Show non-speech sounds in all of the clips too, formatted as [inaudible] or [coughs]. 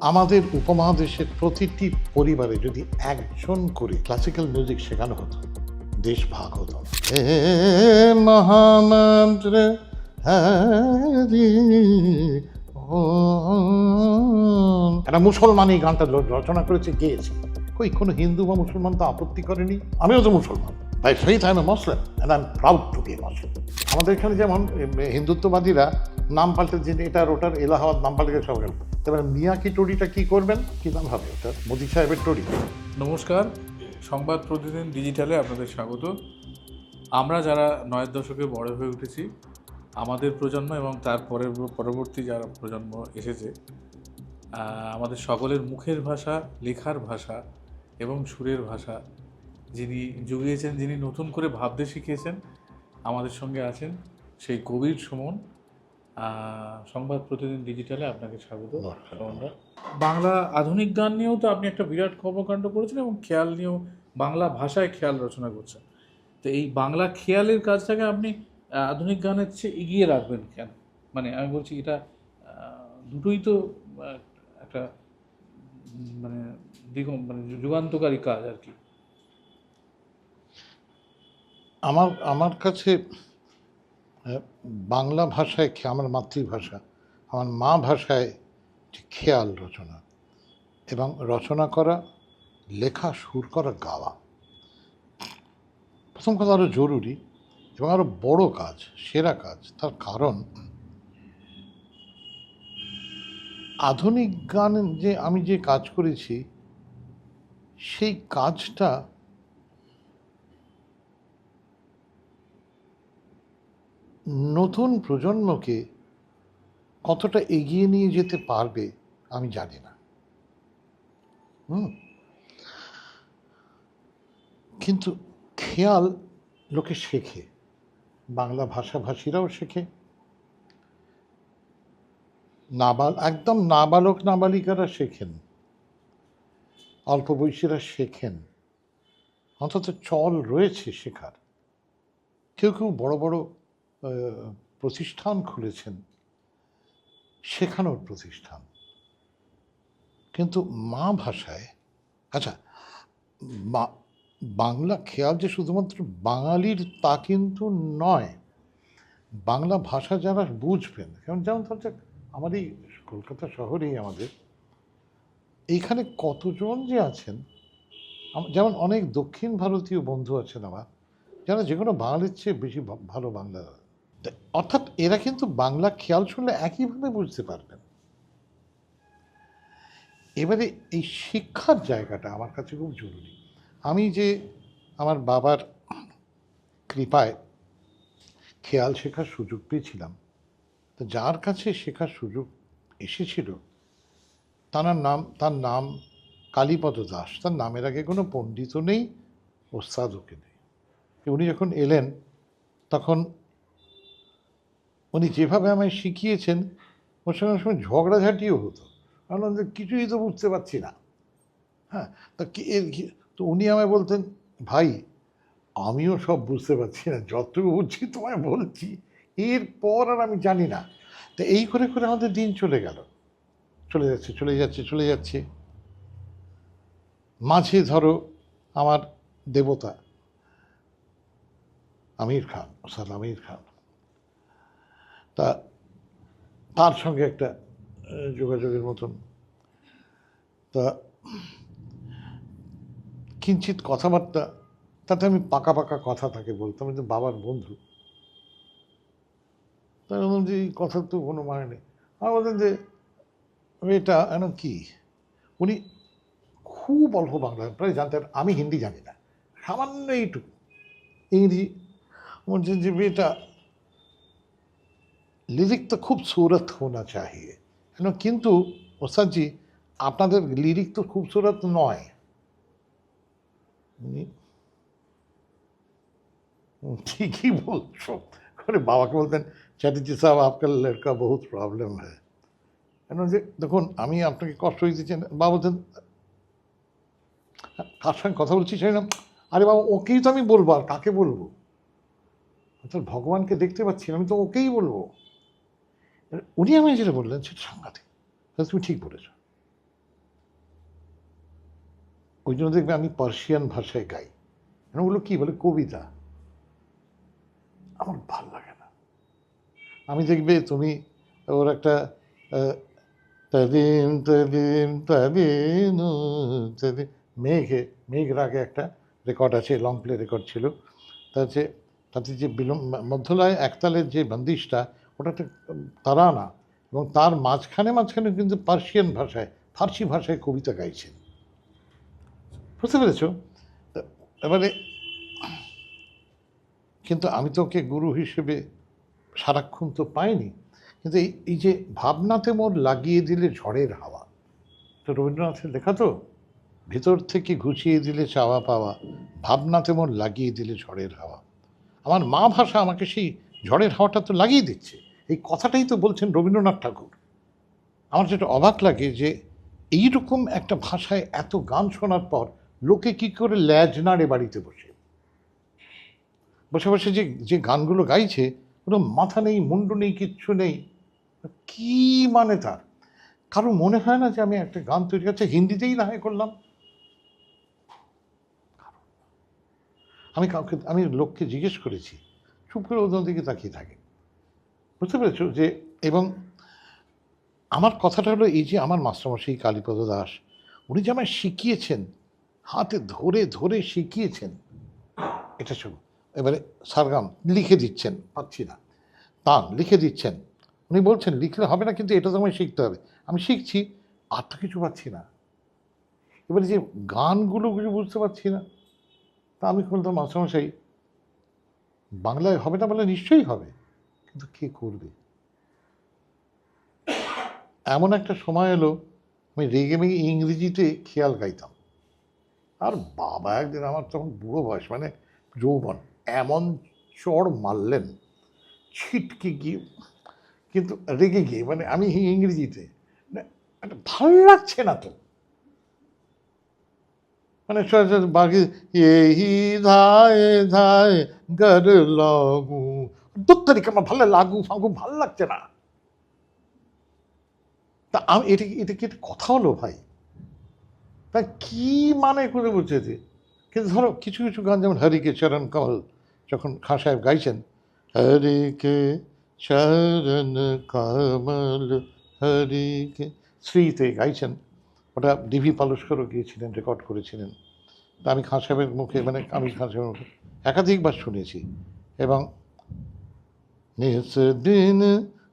আমাদের উপমহাদেশের প্রতিটি পরিবারে যদি একজন করে ক্লাসিক্যাল মিউজিক শেখানো হতো, দেশ ভাগ হতো। মহামন্ত্র। একটা মুসলমান এই গানটা রচনা করেছে গেয়েছে কই, কোনো হিন্দু বা মুসলমান তো আপত্তি করেনি? আমিও তো মুসলমান। By faith I am Muslim and I am proud to be Muslim আমাদের এখানে যেমন হিন্দুত্ববাদীরা নাম পাল্টে যে এটা ওটার এলাহাবাদ নাম পাল্টে সব গেল। এবার মিয়াকি টড়িটা কি করবেন? কি নাম হবে ওটা মোদি সাহেবের টড়ি। নমস্কার, সংবাদ প্রতিদিন ডিজিটালে আপনাদের স্বাগত। আমরা যারা নয়ের দশকে বড় হয়ে উঠেছি, আমাদের প্রজন্ম এবং তার পরের, পরবর্তী যারা প্রজন্ম এসেছে আমাদের সকলের মুখের ভাষা, লেখার ভাষা এবং সুরের ভাষা যিনি জুগিয়েছেন যিনি নতুন করে ভাবতে শিখিয়েছেন আমাদের সঙ্গে আছেন সেই কবির সুমন। সংবাদ প্রতিদিন ডিজিটালে আপনাকে স্বাগত। বাংলা আধুনিক গান নিয়েও তো আপনি একটা বিরাট কর্মকাণ্ড করেছেন এবং খেয়াল নিয়েও বাংলা ভাষায় খেয়াল রচনা করছেন। তো এই বাংলা খেয়ালের কাজটাকে আপনি আধুনিক গানের চেয়ে এগিয়ে রাখবেন কেন? মানে আমি বলছি এটা দুটোই তো একটা মানে দিগ মানে যুগান্তকারী কাজ আর কি। আমার আমার কাছে বাংলা ভাষায় খে- আমার মাতৃভাষা, আমার মা ভাষায় যে খেয়াল রচনা এবং রচনা করা, লেখা, সুর করা, গাওয়া। প্রথম কথা আরও জরুরি এবং আরও বড় কাজ, সেরা কাজ, তার কারণ আধুনিক গান যে আমি যে কাজ করেছি, সেই কাজটা নতুন প্রজন্মকে কতটা এগিয়ে নিয়ে যেতে পারবে, আমি জানি না। হুম। কিন্তু খেয়াল লোকে শেখে, বাংলা ভাষাভাষীরাও শেখে। নাবাল, একদম নাবালক নাবালিকারা শেখেন। অল্প বয়সীরা শেখেন। অন্তত চল রয়েছে শেখার। কেউ কেউ বড় বড় প্রতিষ্ঠান খুলেছেন, শেখানোর প্রতিষ্ঠান। কিন্তু মা ভাষায় আচ্ছা বাংলা খেয়াল যে শুধুমাত্র বাঙালির তা কিন্তু নয়, বাংলা ভাষা যারা বুঝবেন, যেমন যেমন ধর যাক আমার এই কলকাতা শহরেই আমাদের, এইখানে কতজন যে আছেন যেমন অনেক দক্ষিণ ভারতীয় বন্ধু আছেন আমার, যারা যে কোনো বাঙালির চেয়ে বেশি ভালো বাংলা অর্থাৎ এরা কিন্তু বাংলা খেয়াল শুনলে একইভাবে বুঝতে পারবেন। এবারে এই শিক্ষার জায়গাটা আমার কাছে খুব জরুরি। আমি যে আমার বাবার কৃপায় খেয়াল শেখার সুযোগ পেয়েছিলাম, তো যার কাছে শেখার সুযোগ এসেছিল, তার নাম তার নাম কালীপদ দাস। তার নামের আগে কোনো পণ্ডিতও নেই ওস্তাদকে নেই। উনি যখন এলেন, তখন উনি যেভাবে আমায় শিখিয়েছেন, ওর সঙ্গে সময় ঝগড়াঝাটিও হতো। যে, কিছুই তো বুঝতে পারছি না। হ্যাঁ তা তো উনি আমায় বলতেন, ভাই, আমিও সব বুঝতে পারছি না, যতটুকু বুঝছি তোমায় বলছি এরপর আর আমি জানি না। তো এই করে করে আমাদের দিন চলে গেল। চলে যাচ্ছে চলে যাচ্ছে চলে যাচ্ছে। মাঝে ধরো আমার দেবতা, আমির খান, ওস্তাদ আমির খান তা তার সঙ্গে একটা যোগাযোগের মতন। তা কিঞ্চিত কথাবার্তা, তাতে আমি পাকা পাকা কথা তাকে বলতাম যে বাবার বন্ধু। তাই বললাম যে, এই কথার তো কোনো মানে নেই। আর বললাম যে, এটা যেন কি? উনি খুব অল্প বাংলা, প্রায় জানতেন আমি হিন্দি জানি না। সামান্য এইটুকু। ইংরেজি, বলছেন যে বেটা লিরিক তো খুব সুরত হোনা চাহিয়ে। কেন? কিন্তু ওস্তাদজি আপনাদের লিরিক তো খুবসুরত নয়। ঠিকই বলছো। করে বাবাকে বলতেন, চ্যাটার্জি সাহেব, আপনার লড়কা বহুত প্রবলেম হয় কেন যে, দেখুন, আমি আপনাকে কষ্ট চাই না। বাবা বলতেন, কার সঙ্গে কথা বলছি সেই না আরে বাবা, ওকেই তো আমি বলব, আর কাকে বলব? অর্থাৎ ভগবানকে দেখতে পাচ্ছি, আমি তো ওকেই বলব। উনি আমায় যেটা বললেন সেটা সাংঘাতিক। তুমি ঠিক বলেছ। ওই জন্য দেখবে আমি পার্সিয়ান ভাষায় গাই। ওগুলো কি? বলে কবিতা। আমার ভালো লাগে না। আমি দেখবে তুমি ওর একটা তাদিম তাদিম তাদিম মেঘে মেঘ রাগে একটা রেকর্ড আছে, লং প্লে রেকর্ড ছিল। তাতে তাতে যে বিলম্ব, মধ্যলয়, একতালের যে বন্দিশটা ওটা একটা তারানা এবং তার মাঝখানে মাঝখানে কিন্তু পার্সিয়ান ভাষায়, ফার্সি ভাষায় কবিতা গাইছেন। বুঝতে পেরেছ? এবারে, কিন্তু আমি তো ওকে গুরু হিসেবে সারাক্ষণ তো পাইনি। কিন্তু এই এই যে ভাবনাতে মোর লাগিয়ে দিলে ঝড়ের হাওয়া। তো রবীন্দ্রনাথের লেখা তো? ভেতর থেকে ঘুষিয়ে দিলে চাওয়া পাওয়া, ভাবনাতে মোর লাগিয়ে দিলে ঝড়ের হাওয়া। আমার মা ভাষা আমাকে সেই ঝড়ের হাওয়াটা তো লাগিয়ে দিচ্ছে। এই কথাটাই তো বলছেন রবীন্দ্রনাথ ঠাকুর। আমার যেটা অবাক লাগে যে এইরকম একটা ভাষায় এত গান শোনার পর লোকে কি করে ল্যাজ নাড়ে বাড়িতে বসে? বসে বসে যে যে গানগুলো গাইছে, কোনো মাথা নেই, মুন্ডু নেই, কিচ্ছু নেই, কি মানে তার? কারও মনে হয় না যে আমি একটা গান তৈরি করছি, হিন্দিতেই না হয় করলাম? আমি কাউকে, আমি লোককে জিজ্ঞেস করেছি, চুপ করে ওদের দিকে তাকিয়ে থাকে বুঝতে পেরেছ যে এবং আমার কথাটা হলো এই যে আমার মাস্টারমশাই কালীপদ দাস, উনি যে আমায় শিখিয়েছেন, হাতে ধরে ধরে শিখিয়েছেন, এটা শোনো এবারে সারগাম লিখে দিচ্ছেন, পাচ্ছি না। তান লিখে দিচ্ছেন। উনি বলছেন, লিখলে হবে না, কিন্তু এটা তো আমায় শিখতে হবে। আমি শিখছি, আর তো কিছু পাচ্ছি না। এবারে যে গানগুলো কিছু বুঝতে পারছি না, তা আমি বলতাম, মাস্টারমশাই, বাংলায় হবে না বলে নিশ্চয়ই হবে। কিন্তু কে করবে? এমন একটা সময় এলো, আমি রেগে মেগে ইংরেজিতে খেয়াল গাইতাম। আর বাবা একদিন আমার তখন বুড়ো বয়স মানে যৌবন, এমন চড় মারলেন, ছিটকে গিয়ে, কিন্তু রেগে গিয়ে মানে আমি ইংরেজিতে একটা ভালো লাগছে না তো। মানে বাকি এই ধায় ধায় গর লাগু দত্তরিকে আমার ভালো লাগু ফাগু ভালো লাগছে না। তা আমি, এটা এটা কি কথা হলো ভাই? তা কি মানে করে বুঝেছে কিন্তু ধরো, কিছু কিছু গান যেমন হরিকে চরণ কমল, যখন খাঁ সাহেব গাইছেন হরিকে চরণ কমল হরিকে শ্রীতে গাইছেন, ওটা ডিভি পালস্করও গিয়েছিলেন, রেকর্ড করেছিলেন। তা আমি খাঁ সাহেবের মুখে মানে আমি খাঁ সাহেবের মুখে একাধিকবার শুনেছি। এবং দিন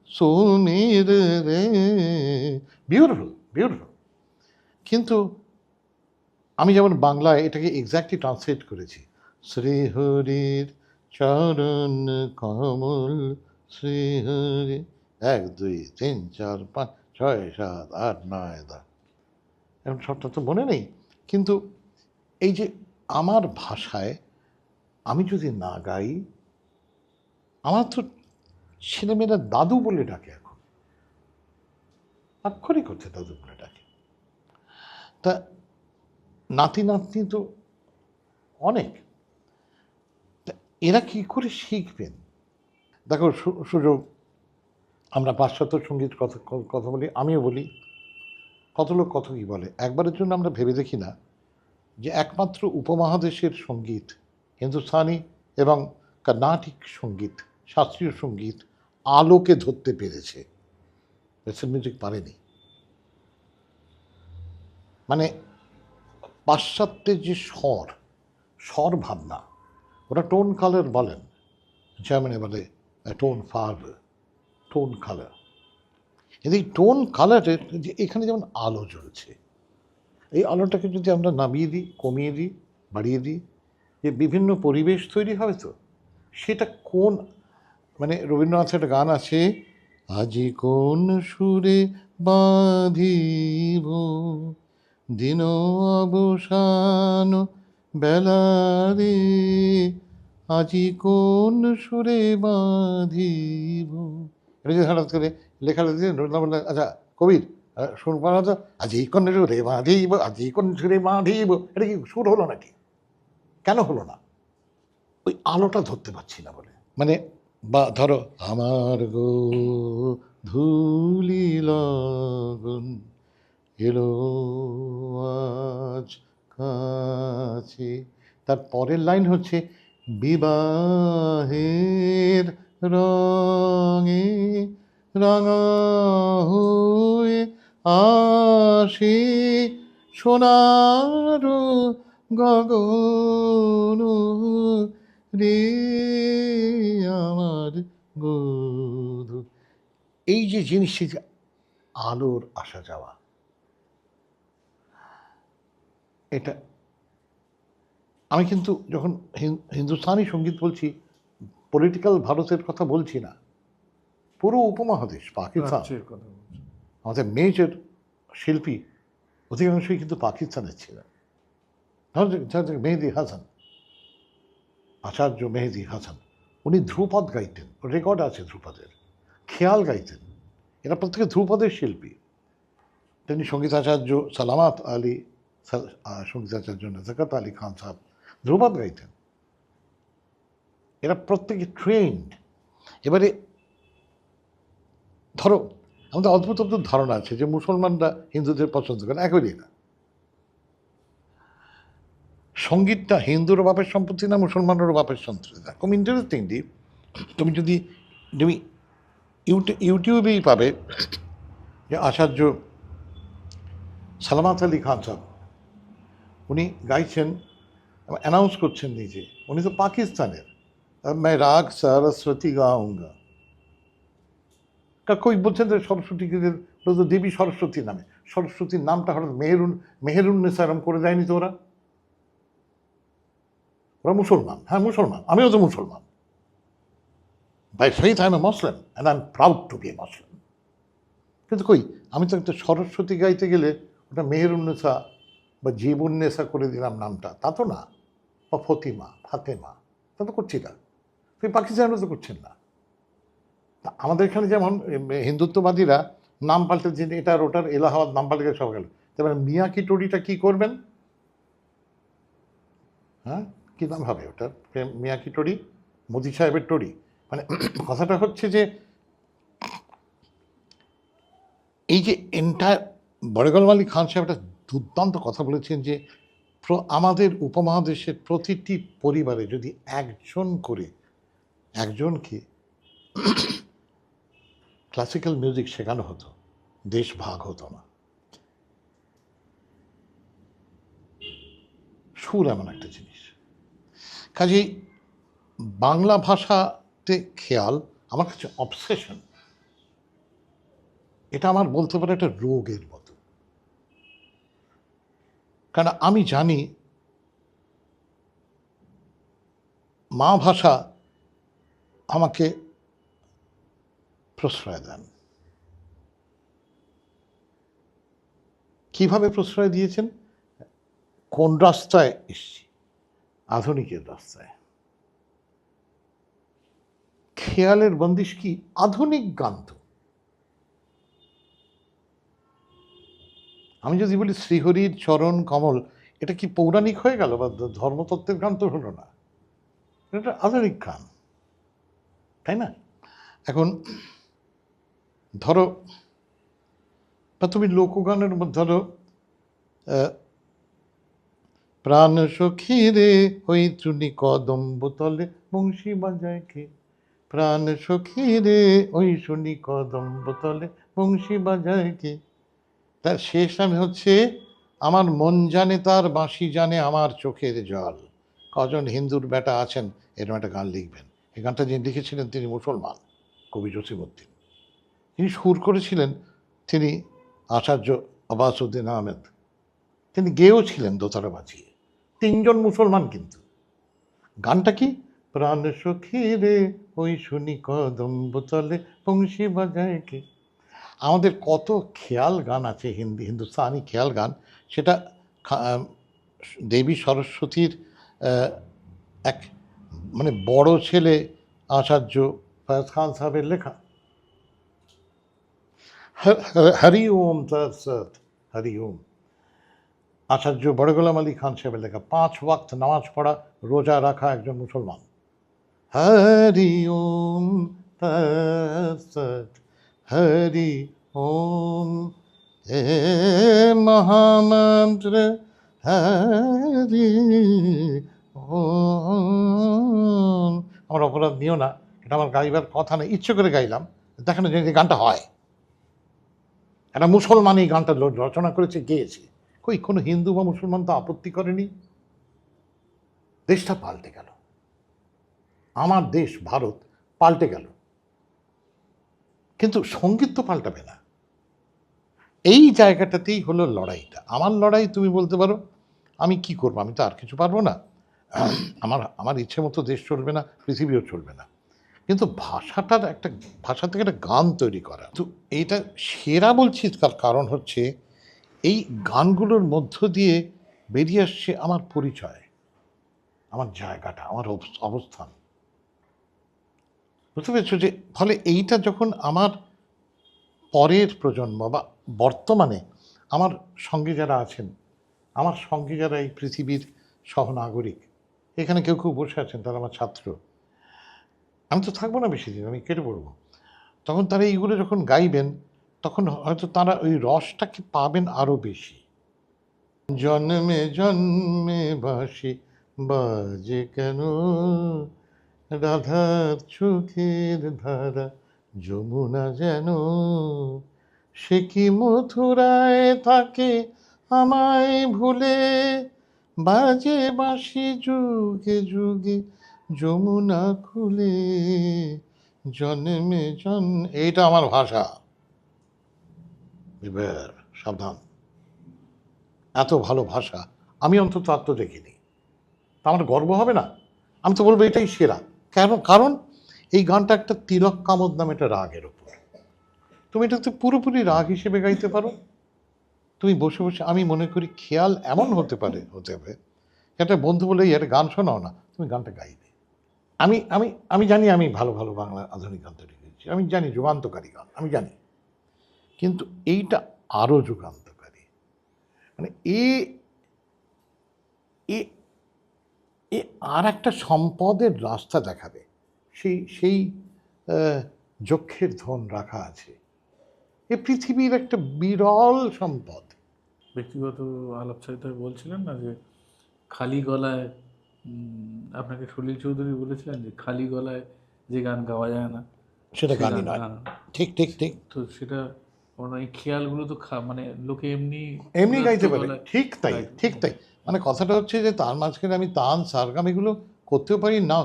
সুমির রে বিউটিফুল বিউটিফুল কিন্তু আমি যেমন বাংলায় এটাকে এক্স্যাক্টলি ট্রান্সলেট করেছি। শ্রীহরির চরণ কমল, শ্রীহরি, এক, দুই, তিন, চার, পাঁচ, ছয়, সাত, আট, নয়, দশ। এখন সবটা তো মনে নেই। কিন্তু এই যে আমার ভাষায় আমি যদি না গাই, আমার তো ছেলেমেয়েরা দাদু বলে ডাকে এখন। আক্ষরিক হচ্ছে দাদু বলে ডাকে। তা নাতি নাতনি তো অনেক। এরা কি করে শিখবেন? দেখো সুযোগ, আমরা পাশ্চাত্য সংগীত কথা কথা বলি, আমিও বলি। কত লোক কত কী বলে? একবারের জন্য আমরা ভেবে দেখি না যে একমাত্র উপমহাদেশের সংগীত হিন্দুস্তানি এবং কর্ণাটিক সংগীত, শাস্ত্রীয় সংগীত আলোকে ধরতে পেরেছে। ওয়েস্টার্ন মিউজিক পারেনি। মানে পাশ্চাত্যের যে স্বর স্বর ভাবনা, ওরা টোন কালার বলেন। জার্মানি বলে টোন ফার টোন কালার এই টোন কালারের যে এখানে যেমন আলো জ্বলছে, এই আলোটাকে যদি আমরা নামিয়ে দিই, কমিয়ে দিই, বাড়িয়ে দিই, যে বিভিন্ন পরিবেশ তৈরি হবে তো, সেটা কোন মানে রবীন্দ্রনাথের একটা গান আছে আজি কোন সুরে বাঁধিব দিন অবসান বেলারে আজি কোন সুরে বাঁধিব? এটা যদি হঠাৎ করে লেখা লিখে রবীন্দ্রনাথ বললেন, আচ্ছা কবির সুর পাওয়া তো আজি কোন সুরে বাঁধিব আজি কোন সুরে বাঁধিব এটা কি সুর হলো নাকি? কেন হলো না? ওই আলোটা ধরতে পারছি না বলে। মানে বা, ধরো, আমার গো ধুলি লগন এলো আজ কাছে। তার পরের লাইন হচ্ছে, বিবাহের রঙে রাঙা হয়ে আসে সোনার গগন রে আমার বধূ এই যে জিনিসটি যে আলোর আসা যাওয়া এটা আমি কিন্তু যখন হিন- হিন্দুস্তানি সংগীত বলছি পলিটিক্যাল ভারতের কথা বলছি না পুরো উপমহাদেশ পাকিস্তান। আমাদের মেজর শিল্পী অধিকাংশই কিন্তু পাকিস্তানের ছিলেন। মেহেদি হাসান। আচার্য মেহেদি হাসান। উনি ধ্রুপদ গাইতেন রেকর্ড আছে ধ্রুপদের, খেয়াল গাইতেন। এরা প্রত্যেকে ধ্রুপদের শিল্পী। তেমনি সঙ্গীতাচার্য সালামাত আলী সঙ্গীতাচার্য নাজাকাত আলী খান সাহেব ধ্রুপদ গাইতেন। এরা প্রত্যেকে ট্রেন্ড এবারে ধরো, আমাদের অদ্ভুত অদ্ভুত ধারণা আছে যে মুসলমানরা হিন্দুদের পছন্দ করে একই না। সঙ্গীতটা হিন্দুর বাপের সম্পত্তি না মুসলমানেরও বাপের সম্পত্তি না খুব ইন্টারেস্টিংলি তুমি যদি তুমি ইউটি- ইউটিউবেই পাবে যে আচার্য সালামাত আলী খান সাহেব উনি গাইছেন অ্যানাউন্স করছেন নিজে উনি তো পাকিস্তানের अब मैं राग सरस्वती गाऊंगा কা কই বলছেন যে সরস্বতীকে যে- ওরা তো দেবী সরস্বতী নামে সরস্বতীর নামটা হঠাৎ মেহেরুন মেহেরুন নেসারম করে দেয়নি তো ওরা ওরা মুসলমান। হ্যাঁ মুসলমান। আমিও তো মুসলমান। By faith I am a Muslim and I am proud to be a Muslim কিন্তু কই, আমি তো একটা সরস্বতী গাইতে গেলে ওটা মেহেরুন্নেসা বা জীবন্নেসা করে দিলাম নামটা। তা তো না। বা ফতিমা, ফাতেমা, তা তো করছি না। তুই পাকিস্তানও তো করছেন না। তা আমাদের এখানে যেমন হিন্দুত্ববাদীরা নাম পাল্টে যে এটার ওটার এলাহাবাদ নাম পাল্টে সব গেল। তারপরে মিয়া কি টড়িটা কি করবেন? হ্যাঁ? কী নাম হবে ওটার? প্রেম মিয়া কি টড়ি মোদি সাহেবের টড়ি মানে [coughs] কথাটা হচ্ছে যে, এই যে এন্টায়ার বড়গল মালিক খান সাহেব একটা দুর্দান্ত কথা বলেছেন যে আমাদের উপমহাদেশের প্রতিটি পরিবারে যদি একজন করে, একজনকে [coughs] ক্লাসিক্যাল মিউজিক শেখানো হতো, দেশ ভাগ হতো না। সুর এমন একটা জিনিস। কাজেই বাংলা ভাষাতে খেয়াল আমার কাছে অবসেশন এটা আমার বলতে পারে একটা রোগের মতো। কারণ আমি জানি মা ভাষা আমাকে প্রশ্রয় দেন। কীভাবে প্রশ্রয় দিয়েছেন? কোন রাস্তায় এসছি। আধুনিকের রাস্তায়। খেয়ালের বন্দিশ কি আধুনিক গান তো আমি যদি বলি শ্রীহরির চরণ কমল, এটা কি পৌরাণিক হয়ে গেল বা ধর্মতত্ত্বের গান তো হলো না? এটা আধুনিক গান, তাই না? এখন, ধরো বা তুমি লোকগানের মধ্যে ধরো প্রাণ সখী রে, ওই চুনি কদম্ব তলে বংশী বাজায় কে? প্রাণ সখী রে, ওই শুনি কদম্ব তলে বংশী বাজায় কে? তার শেষ আমি হচ্ছে, আমার মন জানে তার, বাঁশি জানে আমার চোখের জল। কজন হিন্দুর বেটা আছেন, এরকম একটা গান লিখবেন। এই গানটা যিনি লিখেছিলেন, তিনি মুসলমান, কবি জসিমুদ্দিন তিনি সুর করেছিলেন, তিনি আচার্য আবাসউদ্দিন আহমেদ। তিনি গেয়েও ছিলেন দোতারা বাজিয়ে তিনজন মুসলমান কিন্তু। গানটা কি? প্রাণ সখী রে, ওই শুনি কদম্ব তলে বংশী বাজায় কে। আমাদের কত খেয়াল গান আছে হিন্দি, হিন্দুস্তানি খেয়াল গান। সেটা দেবী সরস্বতীর এক মানে বড় ছেলে আচার্য ফয়াজ খান সাহেবের লেখা। হরি ওম তৎসৎ, হরি ওম। আচার্য বড় গোলাম আলী খান সাহেবের লেখা পাঁচ ওয়াক্ত নামাজ পড়া, রোজা রাখা একজন মুসলমান। হরি ওম হরি ওম। হে মহামন্ত্র হরি ওম। আমার অপরাধ নিও না, এটা আমার গাইবার কথা নেই ইচ্ছে করে গাইলাম। দেখানো যে গানটা হয়। একটা মুসলমান এই গানটা রচনা করেছে, গেয়েছে। কই, কোনো হিন্দু বা মুসলমান তো আপত্তি করেনি? দেশটা পাল্টে গেল। আমার দেশ, ভারত, পাল্টে গেল। কিন্তু সংগীত তো পাল্টাবে না। এই জায়গাটাতেই হলো লড়াইটা। আমার লড়াই তুমি বলতে পারো, আমি কি করব? আমি তো আর কিছু পারব না। আমার আমার ইচ্ছে মতো দেশ চলবে না, পৃথিবীও চলবে না। কিন্তু ভাষাটার একটা, ভাষা থেকে একটা গান তৈরি করা। তো এইটা সেরা বলছি, তার কারণ হচ্ছে এই গানগুলোর মধ্য দিয়ে বেরিয়ে আসছে আমার পরিচয়, আমার জায়গাটা, আমার অব- অবস্থান। বুঝতে পেরেছ যে ফলে এইটা যখন আমার পরের প্রজন্ম বা বর্তমানে আমার সঙ্গে যারা আছেন, আমার সঙ্গে যারা এই পৃথিবীর সহনাগরিক, এখানে কেউ কেউ বসে আছেন, তারা আমার ছাত্র, আমি তো থাকব না বেশি দিন আমি কেটে পড়ব। তখন তারা এইগুলো যখন গাইবেন তখন হয়তো তারা ওই রসটাকে পাবেন আরও বেশি। জন্মে জন্মে বাসি বাজে কেন? রাধার চোখের ধারা যমুনা যেন। সে কি মথুরায় থাকে আমায় ভুলে? বাজে বাসি যুগে যুগে যমুনা খুলে। জন্মে জন এইটা আমার ভাষা। এবার সাবধান। এত ভালো ভাষা, আমি অন্তত আত্ম দেখিনি। তা আমার গর্ব হবে না? আমি তো বলব এটাই সেরা। কেন? কারণ এই গানটা একটা তিলক কামদ নামে একটা রাগের ওপর তুমি এটা তো পুরোপুরি রাগ হিসেবে গাইতে পারো। তুমি বসে বসে, আমি মনে করি খেয়াল এমন হতে পারে, হতে হবে। একটা বন্ধু বলে একটা গান শোনাও না, তুমি গানটা গাইবে। আমি আমি আমি জানি আমি ভালো ভালো বাংলা আধুনিক গান তৈরি করেছি আমি জানি যুগান্তকারী গান, আমি জানি। কিন্তু এইটা আরও যুগান্তকারী। মানে এ এ এ আর একটা সম্পদের রাস্তা দেখাবে। সেই সেই যক্ষের ধন রাখা আছে। এ পৃথিবীর একটা বিরল সম্পদ। ব্যক্তিগত আলাপচারিতায় বলছিলেন না যে খালি গলায় আপনাকে সলিল চৌধুরী বলেছিলেন যে খালি গলায় যে গান গাওয়া যায় না সেটা গানই গান- নয়। ঠিক ঠিক ঠিক। তো সেটা ওনার এই খেয়ালগুলো তো মানে লোকে এমনি এমনি গাইতে পারে। ঠিক তাই ঠিক তাই। মানে কথাটা হচ্ছে যে তার মাঝখানে আমি তান সারগাম এগুলো করতেও পারি না।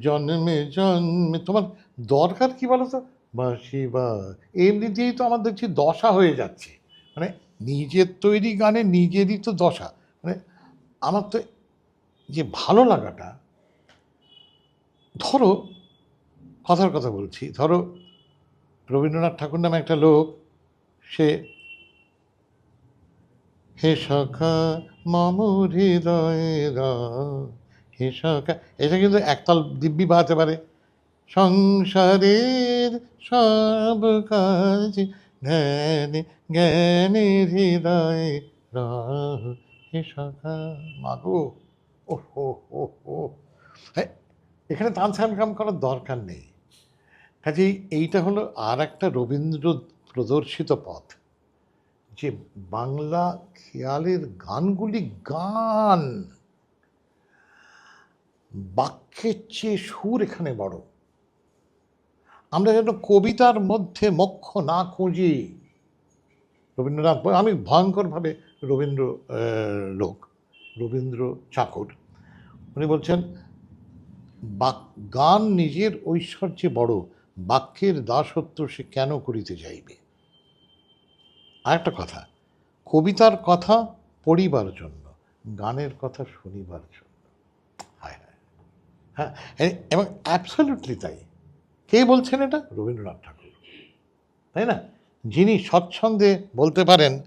জন্মে জন্মে তোমার দরকার কি বলো তো? বাসি বা এমনি দিয়েই তো আমার দেখছি দশা হয়ে যাচ্ছে। মানে নিজের তৈরি গানে নিজেরই তো দশা। মানে আমার তো যে ভালো লাগাটা ধরো কথার কথা বলছি। ধরো রবীন্দ্রনাথ ঠাকুর নামে একটা লোক সে হে সখা, মম হৃদয় হে সখা, এটা কিন্তু একতাল দিব্যি বাজাতে পারে। সংসারের সব কাজ ধ্যানে জ্ঞানের হৃদয় রাহ হে সখা, মাগো ও হো হো হো, এখানে তান কাম করার দরকার নেই। কাজেই এইটা হলো আর একটা রবীন্দ্র প্রদর্শিত পথ, যে বাংলা খেয়ালের গানগুলি গান। বাক্যের চেয়ে সুর এখানে বড়। আমরা যেন কবিতার মধ্যে মক্ষ না খুঁজি। রবীন্দ্রনাথ আমি ভয়ঙ্করভাবে রবীন্দ্র লোক, রবীন্দ্র চাকর। উনি বলছেন, বাক, গান নিজের ঐশ্বর্যে বড়, বাক্যের দাসত্ব সে কেন করিতে যাইবে আরেকটা কথা, কবিতার কথা পড়িবার জন্য, গানের কথা শুনিবার জন্য। হায় হায়। হ্যাঁ এবং অ্যাবসলিউটলি তাই। কে বলছেন এটা? রবীন্দ্রনাথ ঠাকুর। তাই না? যিনি স্বচ্ছন্দে বলতে পারেন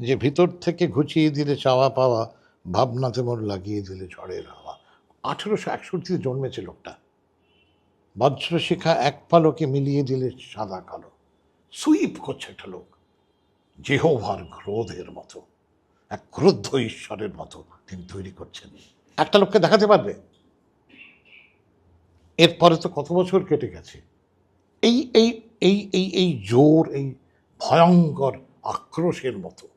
যে, ভিতর থেকে ঘুচিয়ে দিলে চাওয়া পাওয়া, ভাবনাতে মোর লাগিয়ে দিলে ঝড়ের হাওয়া। আঠেরোশো একষট্টিতে জন্মেছে লোকটা। বজ্রশিখা এক পালকে মিলিয়ে দিলে সাদা কালো। সুইপ করছে একটা লোক। জেহোভার ক্রোধের মতো, এক ক্রুদ্ধ ঈশ্বরের মতো তিনি তৈরি করছেন। একটা লোককে দেখাতে পারবে? এরপরে তো কত বছর কেটে গেছে। এই এই এই এই এই জোর, এই ভয়ঙ্কর আক্রোশের মতো।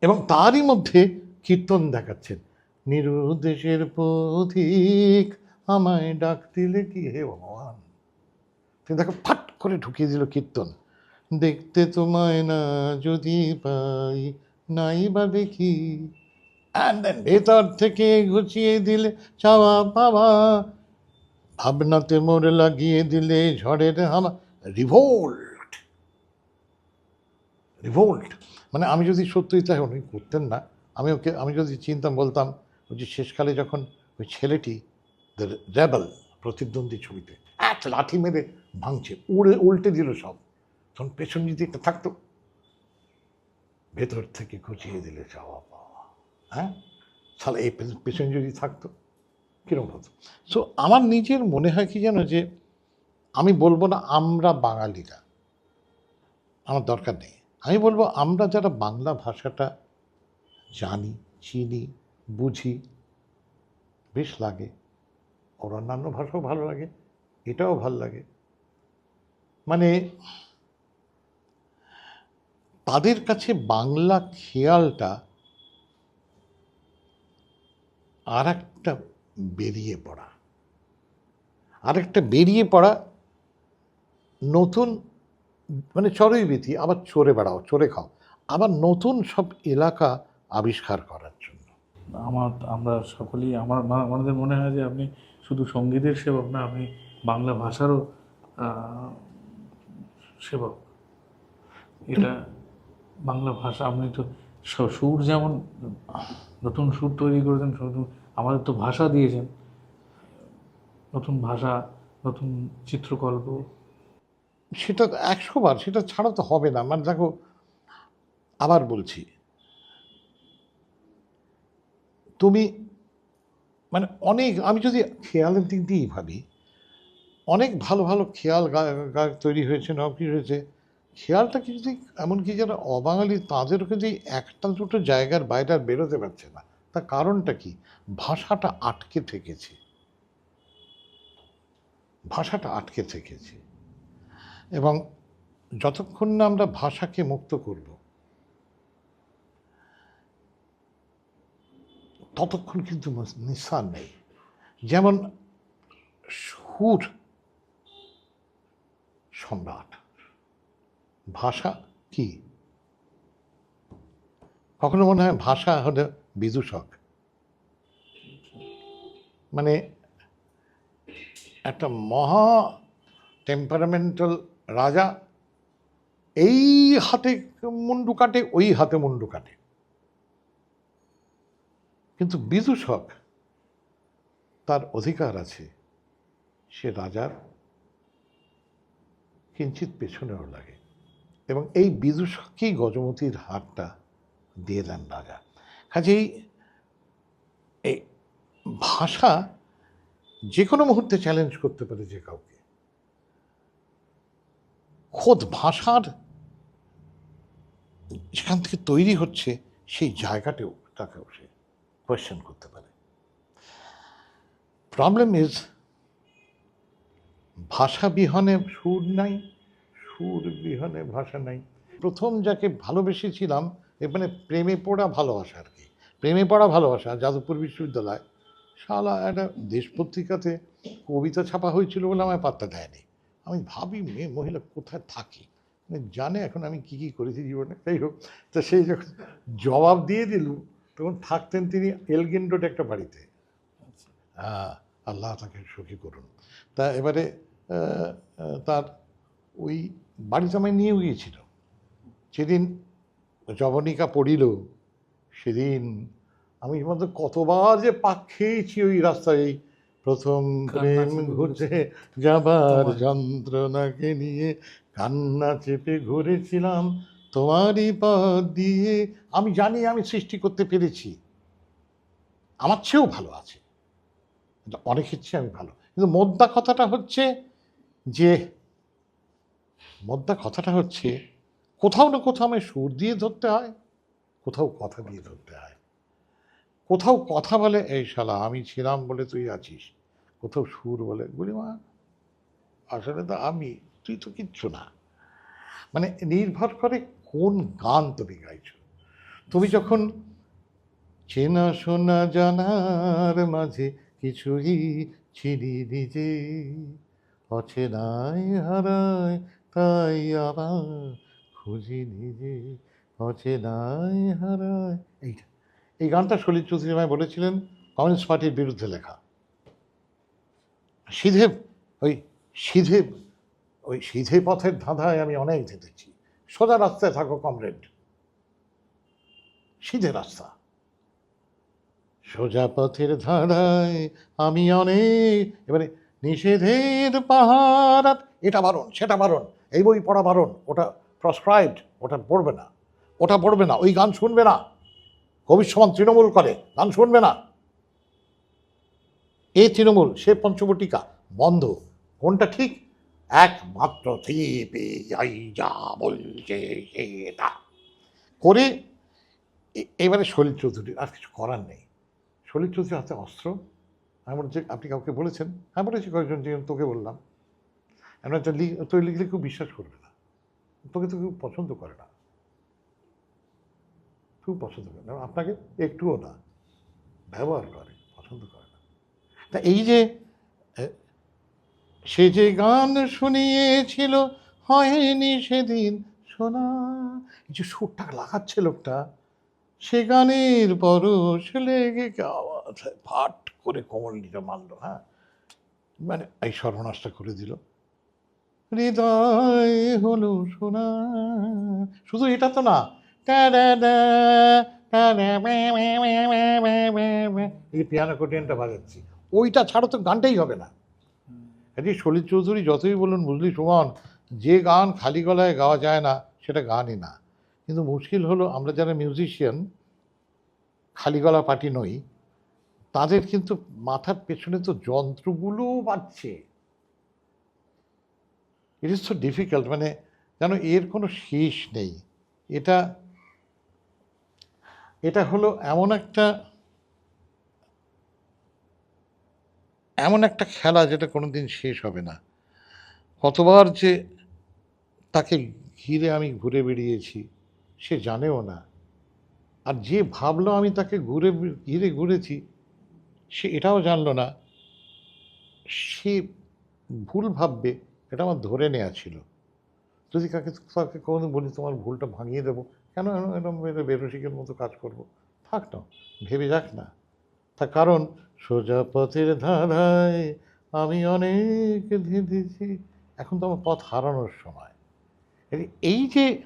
এবং তারই মধ্যে কীর্তন দেখাচ্ছেন, নিরুদ্দেশের পথিক আমায় ডাক দিলে কি হে ভগবান? তিনি দেখো, ফাট করে ঢুকিয়ে দিল কীর্তন। দেখতে তোমায় না যদি পাই নাই বা দেখি। ভেতর থেকে গুছিয়ে দিলে চাওয়া পাওয়া ভাবনাতে মোর লাগিয়ে দিলে ঝড়ের হামা রিভোল্ট রিভোল্ট মানে আমি যদি সত্যিই তাই উনি করতেন না আমি ওকে আমি যদি চিনতাম বলতাম ওই যে শেষকালে যখন ওই ছেলেটি দ্য র্যাবেল প্রতিদ্বন্দ্বী ছবিতে এক লাঠি মেরে ভাঙছে উড়ে উল্টে দিল সব। তখন পেছন যদি একটা থাকতো। ভেতর থেকে ঘুচিয়ে দিলে চাওয়া পাওয়া হ্যাঁ? তাহলে এই পেছনে যদি থাকতো, কীরকম হতো? সো আমার নিজের মনে হয় কি জানো যে, আমি বলব না আমরা বাঙালিরা, আমার দরকার নেই। আমি বলব আমরা যারা বাংলা ভাষাটা জানি, চিনি, বুঝি, বেশ লাগে। ওর অন্যান্য ভাষাও ভালো লাগে, এটাও ভালো লাগে। মানে তাদের কাছে বাংলা খেয়ালটা আর একটা বেরিয়ে পড়া। আর একটা বেরিয়ে পড়া নতুন মানে চড়ই বিধি আবার চড়ে বেড়াও, চড়ে খাও, আবার নতুন সব এলাকা আবিষ্কার করার জন্য। আমার, আমরা সকলেই, আমার আমাদের মনে হয় যে আপনি শুধু সঙ্গীতের সেবক না, আপনি বাংলা ভাষারও সেবক। এটা বাংলা ভাষা, আপনি তো সুর যেমন, নতুন সুর তৈরি করেছেন নতুন আমাদের তো ভাষা দিয়েছেন। নতুন ভাষা, নতুন চিত্রকল্প। সেটা একশো বার সেটা ছাড়া তো হবে না। মানে দেখো, আবার বলছি, তুমি মানে অনেক, আমি যদি খেয়ালের দিক দিয়েই ভাবি, অনেক ভালো ভালো খেয়াল তৈরি হয়েছে কি হয়েছে খেয়ালটা কি যদি এমনকি যারা অবাঙালি তাদেরও কিন্তু একটা দুটো জায়গার বাইরে আর বেরোতে পারছে না, তার কারণটা কি? ভাষাটা আটকে থেকেছে। ভাষাটা আটকে থেকেছে। এবং যতক্ষণ না আমরা ভাষাকে মুক্ত করব, ততক্ষণ কিন্তু নিঃসার নেই। যেমন সুর সম্রাট। ভাষা কি? কখনো মনে হয় ভাষা হলো বিদূষক মানে একটা মহা টেম্পারামেন্টাল রাজা, এই হাতে মুন্ডু কাটে, ওই হাতে মুন্ডু কাটে। কিন্তু বিদূষক তার অধিকার আছে, সে রাজার কিঞ্চিত পেছনেও লাগে। এবং এই বিদূষককেই গজমতির হারটা দিয়ে দেন রাজা। কাজেই এই ভাষা যে কোনো মুহূর্তে চ্যালেঞ্জ করতে পারে যে কাউকে। খোদ ভাষার যেখান থেকে তৈরি হচ্ছে সেই জায়গাটাও তাকেও সে কোয়েশ্চেন করতে পারে। প্রবলেম ইজ ভাষা বিহনে সুর নাই সুর বিহনে ভাষা নাই। প্রথম যাকে ভালোবেসেছিলাম মানে প্রেমে পড়া ভালোবাসা আর কি। প্রেমে পড়া ভালোবাসা, যাদবপুর বিশ্ববিদ্যালয়। শালা, একটা দেশ পত্রিকাতে কবিতা ছাপা হয়েছিল বলে আমায় পাত্তা দেয়নি। আমি ভাবি, মেয়ে, মহিলা কোথায় থাকি? মানে জানে এখন আমি কি কি করেছি জীবনে। যাই হোক, তা সেই যখন জবাব দিয়ে দিল, তখন থাকতেন তিনি এলগিন রোড একটা বাড়িতে। হ্যাঁ আল্লাহ তাকে সুখী করুন। তা এবারে তার ওই বাড়িতে আমায় নিয়েও গিয়েছিল। সেদিন জবনিকা পড়িল সেদিন আমি মতো কতবার যে পাক খেয়েছি ওই রাস্তায় এই প্রথম প্রেম ঘুরছে যাবার যন্ত্রণাকে নিয়ে কান্না চেপে ঘুরেছিলাম তোমারই পথ দিয়ে। আমি জানি আমি সৃষ্টি করতে পেরেছি। আমার চেয়েও ভালো আছে। অনেকের চেয়ে আমি ভালো। কিন্তু মোদ্দা কথাটা হচ্ছে যে মোদ্দা কথাটা হচ্ছে, কোথাও না কোথাও আমায় সুর দিয়ে ধরতে হয়, কোথাও কথা দিয়ে ধরতে হয়। কোথাও কথা বলে, এই শালা, আমি ছিলাম বলে তুই আছিস। কোথাও সুর বলে বলি মা, আসলে তো আমি, তুই তো কিচ্ছু না। মানে নির্ভর করে কোন গান তুমি গাইছো। তুমি যখন চেনা শোনা জানার মাঝে কিছুই চিনি নিজে অচেনায় হারায় তাই আবার খুঁজি নিজে অচেনায় হারায়। এইটা। এই গানটা সলিল চৌধুরী আমায় বলেছিলেন, কমিউনিস্ট পার্টির বিরুদ্ধে লেখা। সিধে ওই সিধে ওই সিধে পথের ধাঁধায় আমি অনেক যেতেছি সোজা রাস্তায় থাকো, কমরেড। সিধে রাস্তা। সোজা পথের ধাঁধায় আমি অনেক, এবারে নিষেধের পাহাড়, এটা বারণ, সেটা বারণ। এই বই পড়া বারণ, ওটা প্রসক্রাইবড ওটা পড়বে না। ওটা পড়বে না, ওই গান শুনবে না। কবির সমান তৃণমূল করে, গান শুনবে না। এ তৃণমূল, সে পঞ্চবটিকা, বন্ধ। কোনটা ঠিক? একমাত্র যা করে এবারে সলিল চৌধুরী, আর কিছু করার নেই। সলিল চৌধুরীর হাতে অস্ত্র? আমি বলছি, আপনি কাউকে বলেছেন? আমি বলেছি কয়েকজন তোকে বললাম। একটা লিখ তুই লিখলে কেউ বিশ্বাস করবে না। তোকে তো কেউ পছন্দ করে না। খুব পছন্দ করে না। আপনাকে একটুও না। ব্যবহার করে, পছন্দ করে না। তা এই যে সে যে গান শুনিয়েছিল, হয়নি সেদিন শোনা। এই যে সুরটা লাগাচ্ছে লোকটা, সে গানের পরশ লেগে ফাট করে কোমল নিতে মারলো হ্যাঁ? মানে এই সর্বনাশটা করে দিল। হৃদয় হলো সোনা। শুধু এটা তো না। এই পিয়ানো কোটিয়ানটা বাজাচ্ছি। ওইটা ছাড়া তো গানটাই হবে না। কাজে সলিল চৌধুরী যতই বলুন, বুঝলি সুমন, যে গান খালি গলায় গাওয়া যায় না, সেটা গানই না। কিন্তু মুশকিল হলো, আমরা যারা মিউজিশিয়ান খালি গলা পার্টি নই, তাদের কিন্তু মাথার পেছনে তো যন্ত্রগুলোও বাজছে। ইট ইজ সো ডিফিকাল্ট মানে যেন এর কোনো শেষ নেই। এটা এটা হলো এমন একটা এমন একটা খেলা যেটা কোনোদিন শেষ হবে না। কতবার যে তাকে ঘিরে আমি ঘুরে বেরিয়েছি সে জানেও না। আর যে ভাবলো আমি তাকে ঘুরে, ঘিরে ঘুরেছি, সে এটাও জানলো না। সে ভুল ভাববে এটা আমার ধরে নেওয়া ছিল। যদি কাকে তাকে কোনোদিন বলি, তোমার ভুলটা ভাঙিয়ে দেবো। কেন এটা বেরসিকের মতো কাজ করব? থাক না, ভেবে যাক না। তার কারণ, সোজা পথের ধারায় আমি অনেক ধেঁধেছি। এখন তো আমার পথ হারানোর সময়। এই- যে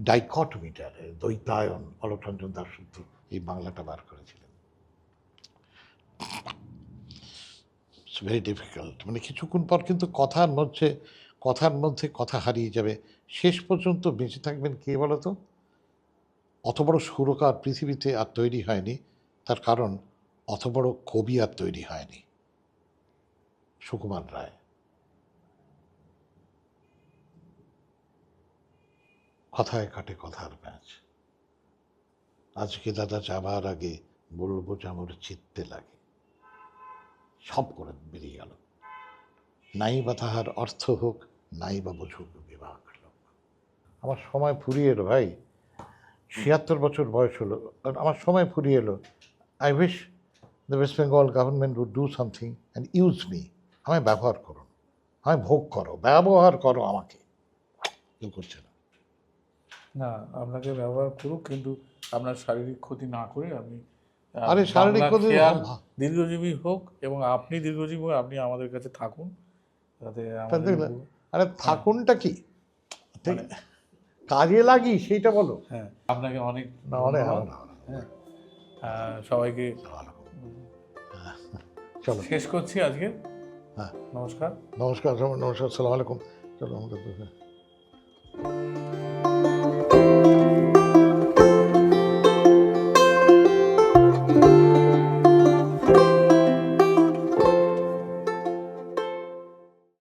ডাইকটমিটার, দ্বৈতায়ন অলকরঞ্জন দাসগুপ্ত এই বাংলাটা বার করেছিলেন ইটস ভেরি ডিফিকাল্ট মানে কিছুক্ষণ পর কিন্তু কথার মধ্যে কথার মধ্যে কথা হারিয়ে যাবে। শেষ পর্যন্ত বেঁচে থাকবেন কে বলো তো অত বড় সুরকার পৃথিবীতে আর তৈরি হয়নি। তার কারণ, অত বড় কবি আর তৈরি হয়নি। সুকুমার রায়। কথায় কাটে কথার ম্যাচ। আজকে দাদা যাবার আগে বলব যে আমার চিত্তে লাগে। সব করে বেরিয়ে গেল। নাই বা তাহার অর্থ হোক নাই বা বুঝুক বিভাগ লোক। আমার সময় ফুরিয়ে এলো ভাই। ছিয়াত্তর বছর বয়স হলো। আমার সময় ফুরিয়ে এলো। I wish the West Bengal government would do something and use me আমায় ব্যবহার করুন আমায় ভোগ করো। ব্যবহার করো আমাকে। কেউ করছে না। না, আপনাকে ব্যবহার করুক, কিন্তু আপনার শারীরিক ক্ষতি না করে আপনি আরে শারীরিক দীর্ঘজীবী হোক এবং আপনি দীর্ঘজীবী হোক আপনি আমাদের কাছে থাকুন? আরে থাকুনটা কি? ঠিক- কাজে লাগি সেইটা বলো। হ্যাঁ আপনাকে অনেক না অনেক হ্যাঁ আহ, সবাইকে। চলো। শেষ করছি আজকে। হ্যাঁ। নমস্কার। নমস্কার নমস্কার সালাম আলাইকুম। চলো আমাদের